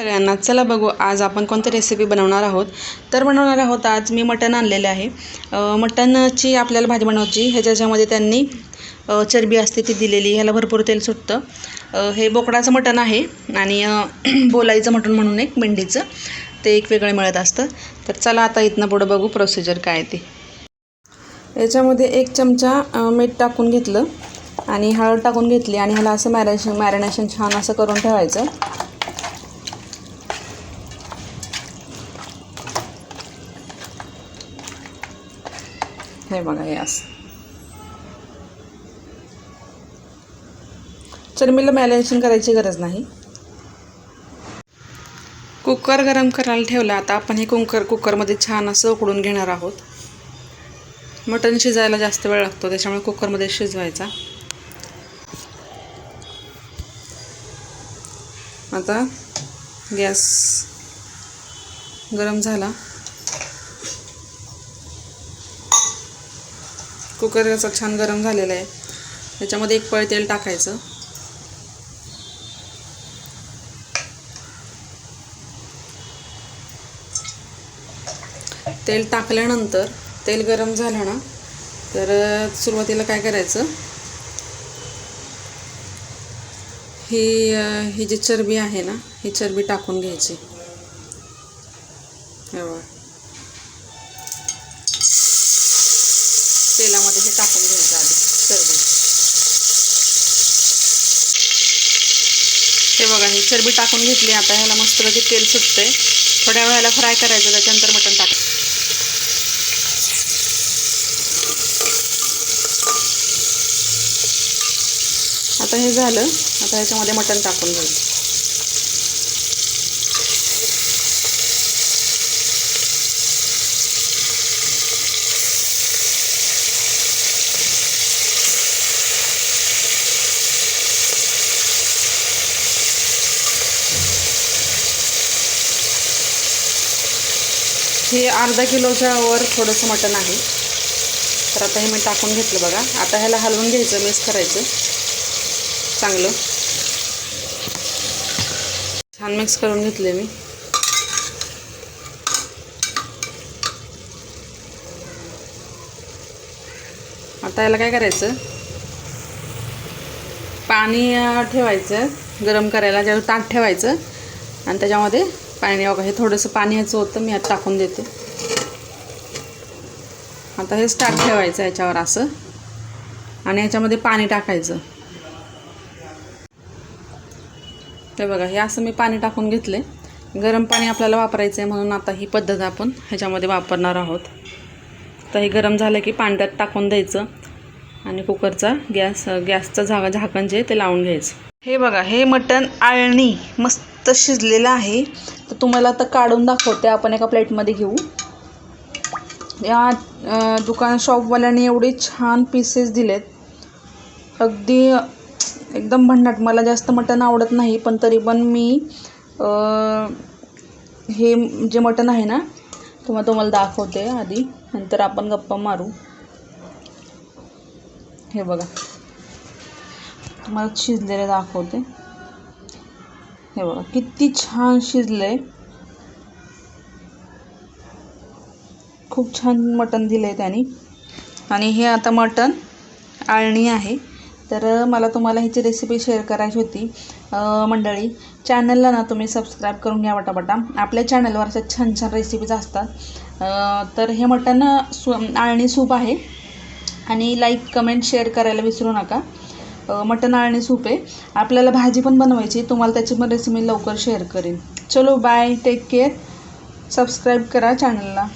सगळ्यांना चला बघू आज आपण कोणती रेसिपी बनवणार आहोत. तर बनवणार आहोत आज मी मटण आणलेले आहे. मटणची आपल्याला भाजी बनवायची. ह्याच्यामध्ये त्यांनी चरबी असते ती दिलेली ह्याला भरपूर तेल सुटतं. हे बोकडाचं मटण आहे आणि बोलाईचं मटण म्हणून एक मेंढीचं ते एक वेगळं मिळत असतं. तर चला आता इथनं पुढं बघू प्रोसिजर काय ते. याच्यामध्ये एक चमचा मीठ टाकून घेतलं आणि हळद टाकून घेतली आणि ह्याला असं मॅरेशन मॅरिनेशन छान असं करून ठेवायचं. हे बघा हे असं चरमीला मॅरिनेशन करायची गरज नाही कुकर गरम करायला ठेवला आता आपण हे कुकर कुकरमध्ये छान असं उकडून घेणार आहोत मटण शिजायला जास्त वेळ लागतो त्याच्यामुळे कुकरमध्ये शिजवायचा आता गॅस गरम झाला कुकर याचा छान गरम झालेला आहे. त्याच्यामध्ये एक पळ तेल टाकायचं. तेल टाकल्यानंतर तेल गरम झालं ना तर सुरुवातीला काय करायचं? ही ही जी चरबी आहे ना ही चरबी टाकून घ्यायची. हे बघा. हे टाकून घ्यायचं आधी चरबी. हे बघा ही चरबी टाकून घेतली. आता ह्याला मस्तपैकी तेल सुटतंय. थोड्या वेळाला फ्राय करायचं त्याच्यानंतर मटण टाक. आता हे झालं. आता ह्याच्यामध्ये मटण टाकून घ्यायचं. हे अर्धा किलोच्या वर थोडंसं मटण आहे. तर आता हे मी टाकून घेतलं बघा. आता ह्याला हलवून घ्यायचं मिक्स करायचं. चांगलं. छान मिक्स करून घेतले मी. आता याला काय करायचं? पाणी ठेवायचं. गरम करायला ज्यावेळी ताट ठेवायचं. आणि त्याच्यामध्ये पाणी बघा हे थोडंसं पाणी ह्याचं होतं मी आता टाकून देते. आता हे स्टार्ट ठेवायचं याच्यावर असं. आणि याच्यामध्ये पाणी टाकायचं. ते बघा हे असं मी पाणी टाकून घेतले. गरम पाणी आपल्याला वापरायचं आहे म्हणून आता ही पद्धत आपण ह्याच्यामध्ये वापरणार आहोत. तर हे गरम झालं की पाण्यात टाकून द्यायचं. आणि कुकरचा गॅस गॅसचं झागा झाकण जे ते लावून घ्यायचं. हे बघा हे मटण आळणी मस्त शिजलेलं आहे. तर तुम्हाला आता काढून दाखवते. आपण एका प्लेटमध्ये घेऊ. या दुकान शॉपवाल्याने एवढे छान पीसेस दिलेत. अगदी एकदम भन्नाट. मला जास्त मटण आवडत नाही पण तरी पण मी हे जे मटण आहे ना तुम्हाला तुम्हाला दाखवते आधी. नंतर आपण गप्पा मारू. हे बघा. तुम्हाला शिजलेले दाखवते. हे बघा किती छान शिजले खूप छान मटण दिलं आहे त्यांनी. आणि हे आता मटण आळणी आहे. तर मला तुम्हाला ह्याची रेसिपी शेअर करायची होती. मंडळी चॅनलला ना तुम्ही सबस्क्राईब करून घ्या वटापटा. आपल्या चॅनलवर अशा छान छान रेसिपीज असतात. तर हे मटण सु आळणी सूप आहे. आणि लाईक कमेंट शेअर करायला विसरू नका. मटण आणि सूप आहे. आपल्याला भाजी पण बनवायची तुम्हाला त्याची पण रेसिपी लवकर शेअर करेन. चलो बाय टेक केअर सबस्क्राईब करा चॅनलला